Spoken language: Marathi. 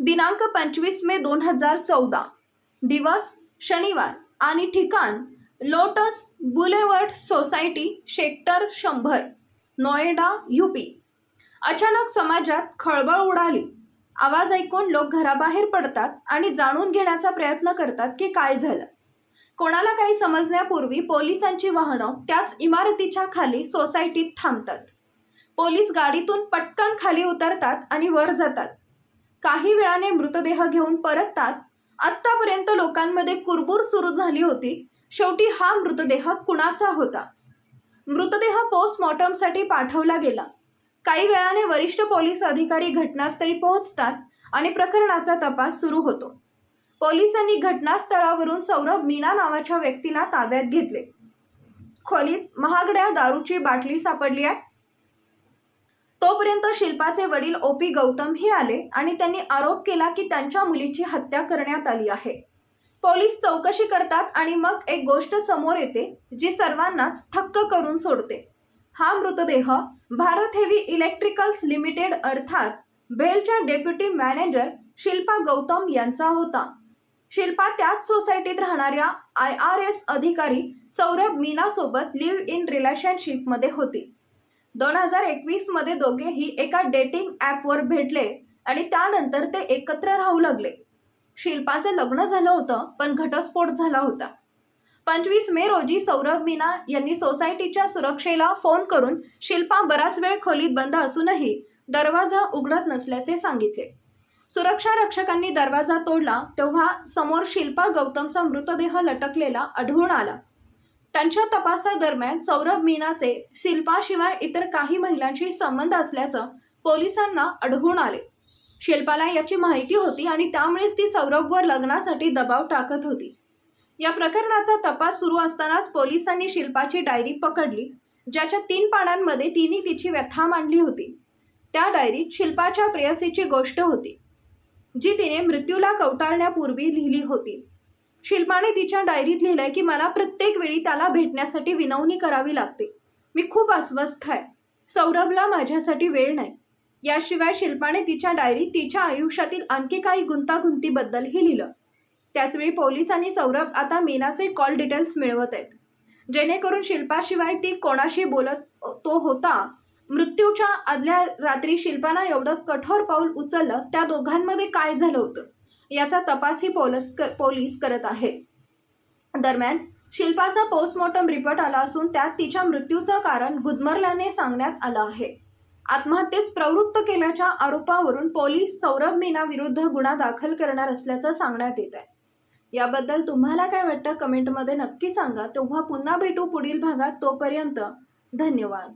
दिनांक पंचवीस मे दोन हजार चौदा. दिवस शनिवार आणि ठिकाण लोटस बुलेवर्ड सोसायटी सेक्टर शंभर नोएडा यूपी. अचानक समाजात खळबळ उडाली. आवाज ऐकून लोक घराबाहेर पडतात आणि जाणून घेण्याचा प्रयत्न करतात की काय झालं. कोणाला काही समजण्यापूर्वी पोलिसांची वाहनं त्याच इमारतीच्या खाली सोसायटीत थांबतात. पोलीस गाडीतून पटकन खाली उतरतात आणि वर जातात. काही वेळाने मृतदेह घेऊन परततात. आत्तापर्यंत लोकांमध्ये कुरबूर सुरू झाली होती. शेवटी हा मृतदेह कुणाचा होता? मृतदेह पोस्टमॉर्टमसाठी पाठवला गेला. काही वेळाने वरिष्ठ पोलीस अधिकारी घटनास्थळी पोहोचतात आणि प्रकरणाचा तपास सुरू होतो. पोलिसांनी घटनास्थळावरून सौरभ मीना नावाच्या व्यक्तीला ताब्यात घेतले. खोलीत महागड्या दारूची बाटली सापडली आहे. तोपर्यंत शिल्पाचे वडील ओ पी गौतमही आले आणि त्यांनी आरोप केला की त्यांच्या मुलीची हत्या करण्यात आली आहे. पोलीस चौकशी करतात आणि मग एक गोष्ट समोर येते जी सर्वांनाच थक्क करून सोडते. हा मृतदेह भारत हेवी इलेक्ट्रिकल्स लिमिटेड अर्थात बेलच्या डेप्युटी मॅनेजर शिल्पा गौतम यांचा होता. शिल्पा त्याच सोसायटीत राहणाऱ्या आय आर एस अधिकारी सौरभ मीनासोबत लिव्ह इन रिलेशनशिपमध्ये होती. दोन हजार एकवीसमध्ये दोघेही एका डेटिंग ॲपवर भेटले आणि त्यानंतर ते एकत्र राहू लागले. शिल्पाचं लग्न झालं होतं पण घटस्फोट झाला होता. पंचवीस मे रोजी सौरभ मीना यांनी सोसायटीच्या सुरक्षेला फोन करून शिल्पा बराच वेळ खोलीत बंद असूनही दरवाजा उघडत नसल्याचे सांगितले. सुरक्षा रक्षकांनी दरवाजा तोडला तेव्हा समोर शिल्पा गौतमचा मृतदेह लटकलेला आढळून आला. त्यांच्या तपासादरम्यान सौरभ मीनाचे शिल्पाशिवाय इतर काही महिलांशी संबंध असल्याचं पोलिसांना आढळून आले. शिल्पाला याची माहिती होती आणि त्यामुळेच ती सौरभवर लग्नासाठी दबाव टाकत होती. या प्रकरणाचा तपास सुरू असतानाच पोलिसांनी शिल्पाची डायरी पकडली ज्याच्या तीन पानांमध्ये तिने तिची व्यथा मांडली होती. त्या डायरीत शिल्पाच्या प्रेयसीची गोष्ट होती जी तिने मृत्यूला कवटाळण्यापूर्वी लिहिली होती. शिल्पाने तिच्या डायरीत लिहिलंय की मला प्रत्येक वेळी त्याला भेटण्यासाठी विनवणी करावी लागते. मी खूप अस्वस्थ आहे. सौरभला माझ्यासाठी वेळ नाही. याशिवाय शिल्पाने तिच्या डायरीत तिच्या आयुष्यातील आणखी काही गुंतागुंतीबद्दलही लिहिलं. त्याचवेळी पोलिसांनी सौरभ आता मीनाचे कॉल डिटेल्स मिळवत आहेत. जेणेकरून शिल्पाशिवाय ती कोणाशी बोलत तो होता. मृत्यूच्या आदल्या रात्री शिल्पानं एवढं कठोर पाऊल उचललं त्या दोघांमध्ये काय झालं होतं? याचा तपासही पोलस क पोलीस करत आहेत. दरम्यान शिल्पाचा पोस्टमॉर्टम रिपोर्ट आला असून त्यात तिच्या मृत्यूचं कारण गुदमरल्याने सांगण्यात आलं आहे. आत्महत्येस प्रवृत्त केल्याच्या आरोपावरून पोलीस सौरभ मीना विरुद्ध गुन्हा दाखल करणार असल्याचं सांगण्यात येत आहे. याबद्दल तुम्हाला काय वाटतं? कमेंटमध्ये नक्की सांगा. तेव्हा पुन्हा भेटू पुढील भागात. तोपर्यंत धन्यवाद.